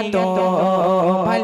তুমি এত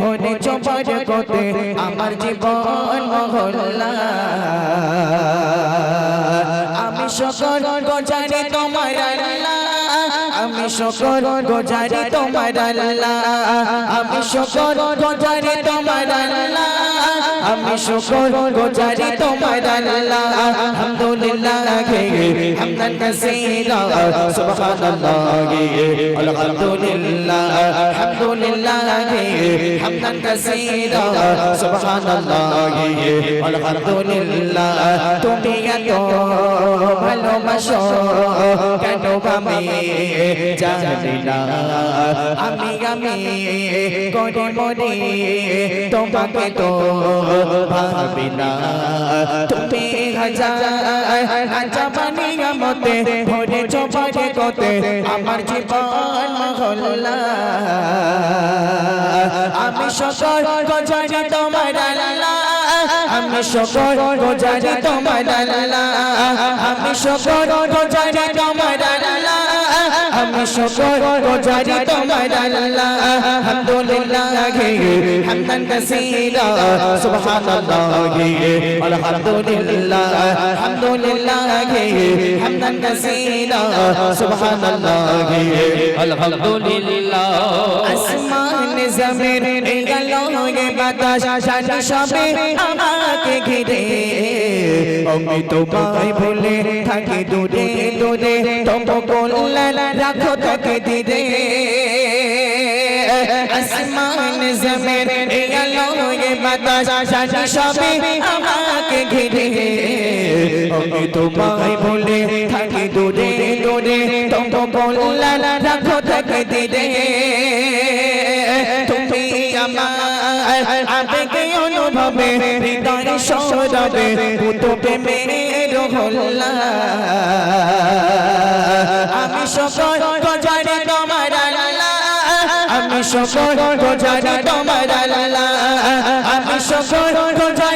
ভরে চপার কতে আমার জীবন মহল্লা। আমি সকল গজারে তোমার আল্লাহ। আমি সকল গজারি তোমার আল্লাহ। আমি সকল গজারি তোমার আল্লাহ। আমি সকল গজারি তোমার আল্লাহ। আলহামদুলিল্লাহ হামদান কাসীরা। সুবহানাল্লাহ। আলহামদুলিল্লাহ। আলহামদুলিল্লাহ হামদান কাসীরা। সুবহানাল্লাহ। আলহামদুলিল্লাহ। তুমি এত ভালোবাসো। কেন আমি জানি না। আমি আমি করে মরি তোমাকে তো ভাবি না। তুমি হাজার মতে ভরে কতে আমার জীবন মহল্লা আমি সকল তোমার আমি সকল তোমার আমি সকল তোমার আমি সকল গজারি তোমার আল্লাহ আলহামদুলিল্লাহ হামদান কাসীরা সুবহানাল্লাহ আলহামদুলিল্লাহ আলহামদুলিল্লাহ হামদান কাসীরা সুবহানাল্লাহ আলহামদুলিল্লাহ আসমান জমিন গেল বাতাস জানি সবে আমাকে ঘিরে আমি তোমায় ভুলে থাকি দূরে দূরে তবু কল্যাণ রাখো তাকে দিরে আসমান জমিন, এই আলোয় বাতাস সবে আমাকে ঘিরে। আমি তোমায় ভুলে থাকি দূরে দূরে, তবু কল্যাণ রাখো তাকে দিরে তুমি আমার আবেগে অনুভবে, হৃদয় সৌরভে পুতো প্রেমের হল্লা আমি সকল গজারি তোমার আমি সকল গজারি তোমার আমি সকল গজারি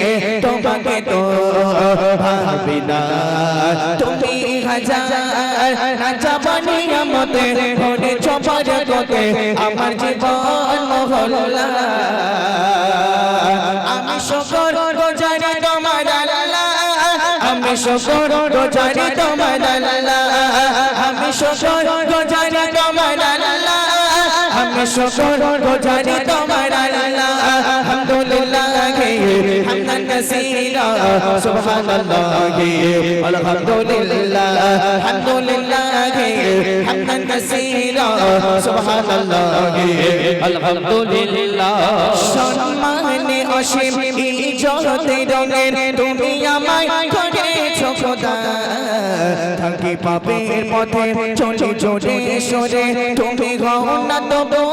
ভাবি না তুমি হাজার হাজার বানিয়া মতে ভরে চপার গতে আমার জীবন মহল্লা আমি সকল গজারি তোমার আল্লাহ আমি সকল গজারি তোমার আমি সকল গজারি তোমার আমি সকল গজারি তোমার কাসীরা সুবহানাল্লাহ আলহামদুলিল্লাহ হামদান কাসীরা সুবহানাল্লাহ আলহামদুলিল্লাহ সম্মানে অসীম ইজ্জতে রঙের তুমি আমায় করেছ খোদা থাকি পাপের পথে চলি জোরে সরে তুমি না তবু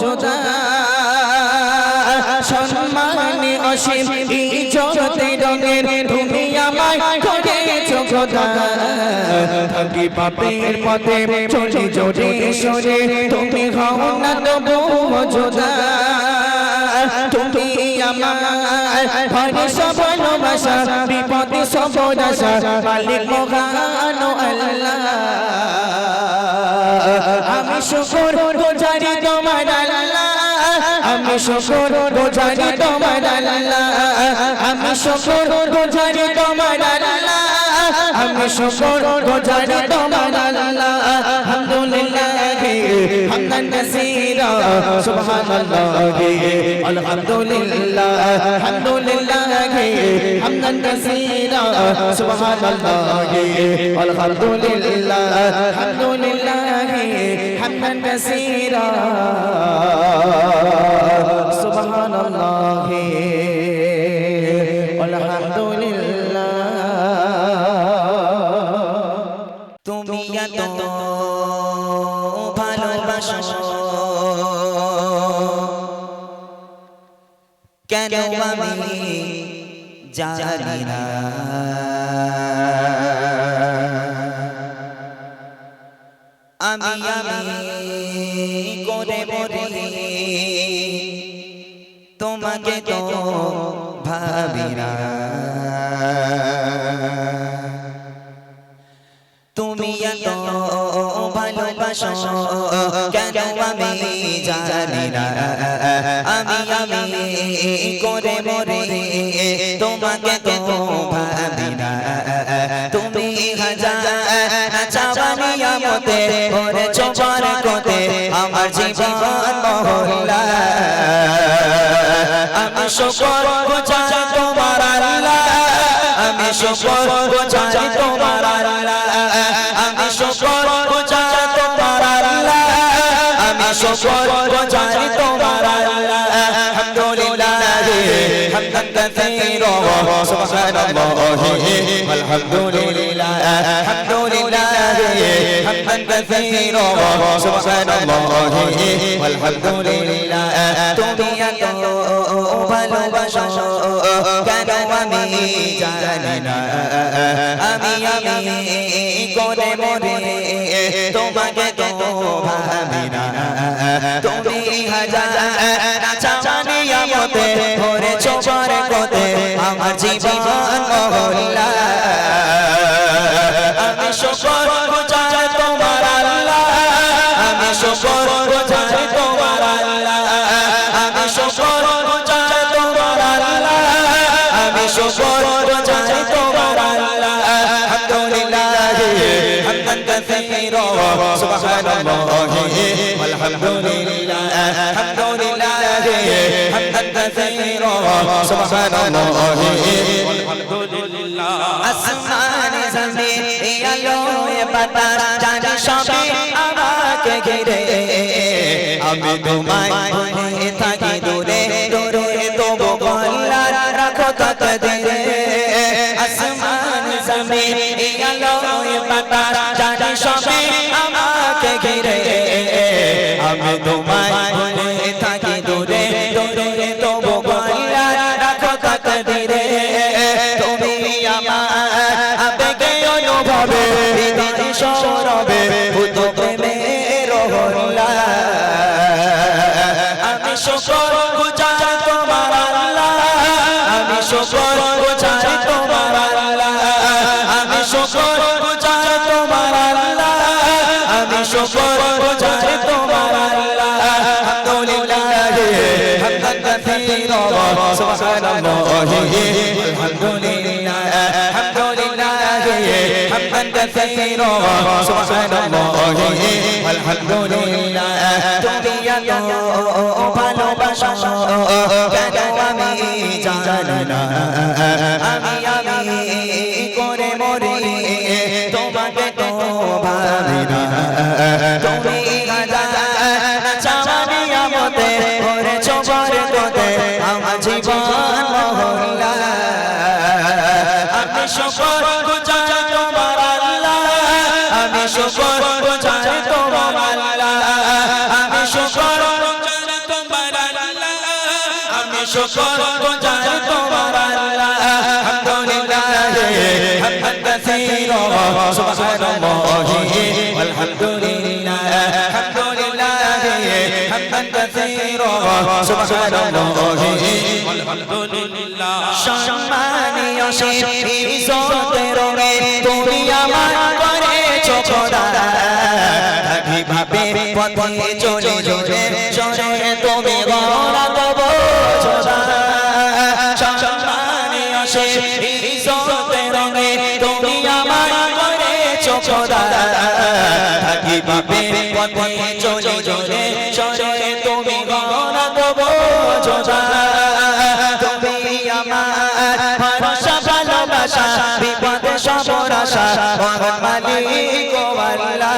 যোদা সম্মানে অসীম ইজ্জতে রঙের তুমি আমায় করেছ খোদা। থাকি পাপের পথে চলি জোরে সরে, তুমি হও না তবু মজুদার তুমি আমার ঘরে সব ভালোবাসা, বিপদে সব আশা, মালিক মহান আল্লাহ। আমি শুকর গোজারি তোমার আল্লাহ। আমি শুকর গোজারি তোমার আল্লাহ আমি শুকর গোজারি তোমার আল্লাহ আমি শুকর গোজারি তোমার আল্লাহ আলহামদুলিল্লাহ, হামদান কাসীরা, সুবহানাল্লাহ, আলহামদুলিল্লাহ আলহামদুলিল্লাহ হামদান কাসীরা, সুবহানাল্লাহ, আলহামদুলিল্লাহ আলহামদুলিল্লাহ হামদান কেন আমি জানি না। আমি আমি করে বলি তোমাকে তো ভাবি না। ভালোবাসো কেন আমি জানি না আমি আমি করে মরে তোমাকে তো ভাবি না তুমি হাজার চাবানিয়া মতে ওরে চোপার কোতে আমার জীবন মহল্লা আমি শুকর গুজার তোমার আল্লাহ আমি শুকর গুজার তোমার আল্লাহ। আমি শুকর আমি কেন আমি জানি না আমি আমি করে মরে তোমাকে তো ভাবি না তুমি হাজার চাচানিয়া মতে ভরে চোপার কোতে আমার জীবন মহল্লা আমি শুকর গুজার তোমার আল্লাহ আমি শুকর গুজার তোমার আল্লাহ আমি শুকর গুজার তোমার আল্লাহ আমি শুকর হামদান কাসীরা সুবহানাল্লাহ আলহামদুলিল্লাহ আলহামদুলিল্লাহ হামদান কাসীরা সুবহানাল্লাহ আলহামদুলিল্লাহ আসমান জমিন আলো বাতাস জানি সবে আমাকে ঘিরে আমি তোমায় ভুলে আমি তোমায় ভুলে থাকি দূরে দূরে তবু গল্লা রাখো তত দিরে তুমি আমার আবেগে অনুভবে, হৃদয় সৌরভে হামদান কাসীরা সুবহানাল্লাহ আলহামদুলিল্লাহ আলহামদুলিল্লাহ হামদান কাসীরা সুবহানাল্লাহ আলহামদুলিল্লাহ তুমি এত ভালোবাসো কেন আমি জানি না আমি আমি করে মরি তোমাকে তো ভাবি না তুমি শুকর গোজার তোমার আল্লাহ। আলহামদুলিল্লাহ। হামদান কাসীরা সুবহানাল্লাহ আলহামদুলিল্লাহ। আলহামদুলিল্লাহ হামদান কাসীরা সুবহানাল্লাহ আলহামদুলিল্লাহ সম্মানীয় শেখ ইজ্জতের রে তুমি আমার করেছ খোদা ভাবে পথে চলে চলে চলে তুমি গড়া দেব খোদা তুমি আমার ভরসা ভালোবাসা, বিপদে সবর আশা মহান মালিক ও আল্লাহ।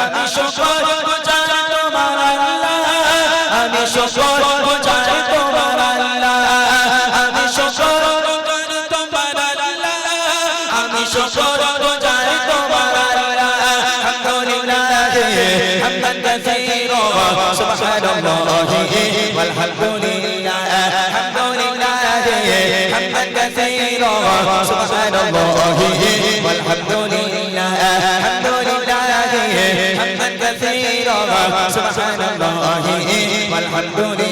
আমি শুকর গুজার তোমার আল্লাহ। আমি শুকর গুজার তোমার আল্লাহ। আমি শুকর গুজার তোমার আল্লাহ। আমি শুকর سبحان الله والحمد لله الحمد لله حمدا كثيرا سبحان الله والحمد لله